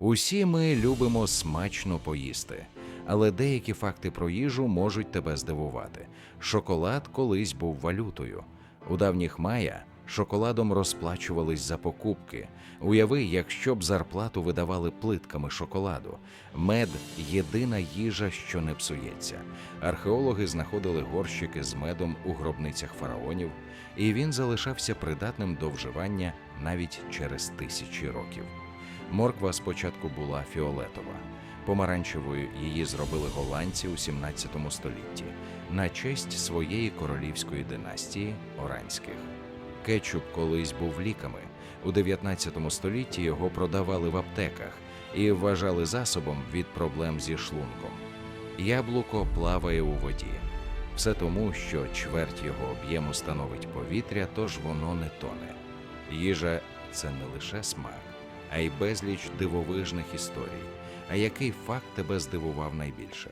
Усі ми любимо смачно поїсти, але деякі факти про їжу можуть тебе здивувати. Шоколад колись був валютою. У давніх майя шоколадом розплачувались за покупки. Уяви, якщо б зарплату видавали плитками шоколаду. Мед єдина їжа, що не псується. Археологи знаходили горщики з медом у гробницях фараонів, і він залишався придатним до вживання навіть через тисячі років. Морква спочатку була фіолетова. Помаранчевою її зробили голландці у 17 столітті на честь своєї королівської династії Оранських. Кетчуп колись був ліками. У 19 столітті його продавали в аптеках і вважали засобом від проблем зі шлунком. Яблуко плаває у воді. Все тому, що чверть його об'єму становить повітря, тож воно не тоне. Їжа це не лише смак, а й безліч дивовижних історій. А який факт тебе здивував найбільше?